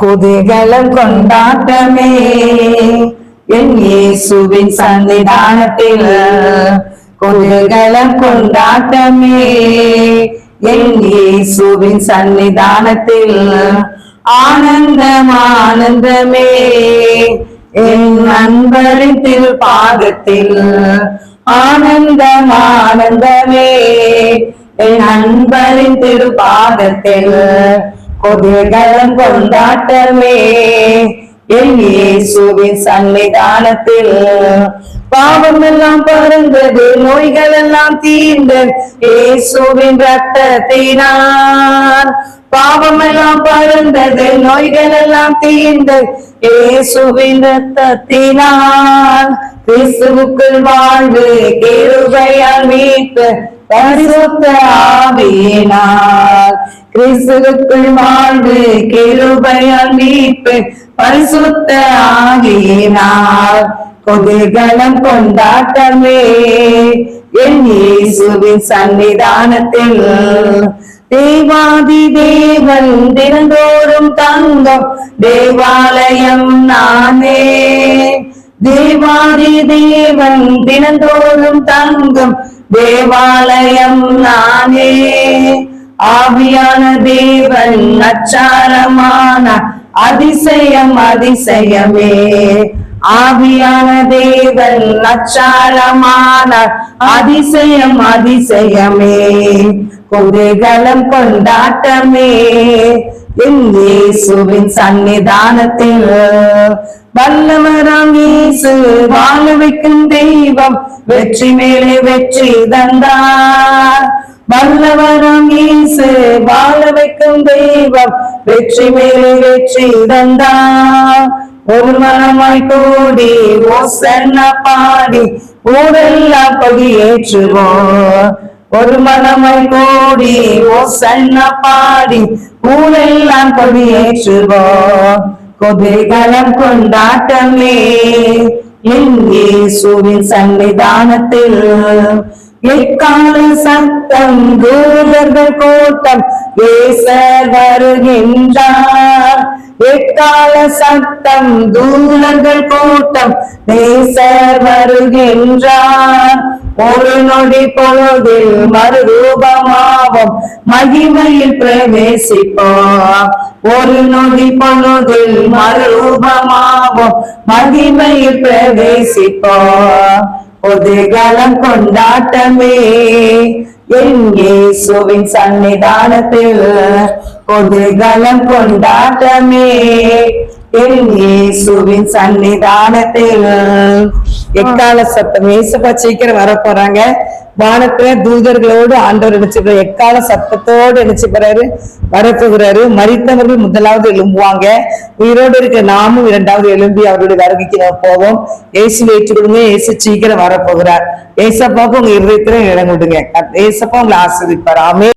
குதூகலம் கொண்டாட்டமே. என் இயேசுவின் சன்னிதானத்தில் குதூகலம் கொண்டாட்டமே. என் இயேசுவின் சன்னிதானத்தில் ஆனந்தம் ஆனந்தமே என் நண்பரின் பாகத்தில் ஆனந்தம் ஆனந்தமே என் நண்பரின் திருப்பாதத்தில் கொதிர்களும் கொண்டாட்டமே. என் இயேசுவின் சன்னிதானத்தில் பாவம் எல்லாம் பறந்தது நோய்கள் எல்லாம் தீர்ந்தது இயேசுவின் ரத்தத்தினார் பாவம் எல்லாம் பறந்தது நோய்கள் எல்லாம் தீர்ந்தது இயேசுவின் ரத்தத்தினார் கிறிஸ்துவுக்குள் வாழ்வு கேருபையால் மீட்பு பரிசுத்த ஆவியினால். கிறிஸ்துவுக்குள் வாழ்வு கிருபையால் மீட்பு பரிசுத்த ஆவியினால். கொதிகலம் கொண்டாட்டமே. என் இயேசுவின் சன்னிதானத்தில் தேவாதி தேவன் தினந்தோறும் தங்கம். தேவாலயம் நானே. தேவாதி தேவன் தினந்தோறும் தங்கம். தேவாலயம் நானே. ஆவியான தேவன் அச்சாரமான அதிசயம் அதிசயமே. ஆவியான தேவன் அச்சாரமான அதிசயம் அதிசயமே. குதூகலம் கொண்டாட்டமே. இயேசுவின் சன்னிதானத்தில் வல்லவராம் இயேசு வாழ வைக்கும் தெய்வம் வெற்றி மேலே வெற்றி தந்தார். வல்லவராம் இயேசு வாழ வைக்கும் தெய்வம் வெற்றி மேலே வெற்றி தந்தார். ஒரு மனமாய் கூடி ஓசன்ன பாடி ஊரெல்லாம் கொடியேற்றுவோம். ஒரு மனமாய் கூடி ஓ சன்ன பாடி ஊரெல்லாம் கொடியேற்றுவோம் கொதிகலம் கொண்டாட்டமே என் இயேசுவின் சன்னிதானத்தில். எக்கால சத்தம் தூதர்கள் கூட்டம் பேச வருகின்றார். எக்கால சத்தம் தூதர்கள் கூட்டம் நேசர் வருகின்றார். ஒரு நொடி பொழுதில் மறுரூபமாவோம் மகிமையில் பிரவேசிப்போம். ஒரு நொடி பொழுதில் மறுரூபமாவோம் மகிமையில் பிரவேசிப்போம். பொதுகலம் கொண்டாட்டமே என் இயேசுவின் சன்னிதானத்தில் பொதுகலம் கொண்டாட்டமே? என் இயேசுவின் சன்னிதானத்தில் எக்கால சத்தம்? ஏசப்பா சீக்கிரம் வர போறாங்க வானத்துல தூதர்களோடு ஆண்டவர் நினைச்சுக்கிறாரு எக்கால சத்தத்தோடு நினைச்சுக்கிறாரு வரப்போகிறாரு மறித்தவர்கள் முதலாவது எழும்புவாங்க. உயிரோடு இருக்க நாமும் இரண்டாவது எழும்பி அவருடைய வருகைக்கு போவோம். ஏசு ஏற்றுக்கொடுங்க ஏசு சீக்கிரம் வரப்போகிறார். ஏசப்பாவுக்கு உங்க இருதயத்துல இடம் கொடுங்க. ஏசப்பா உங்களை ஆசிரிப்பார். ஆமே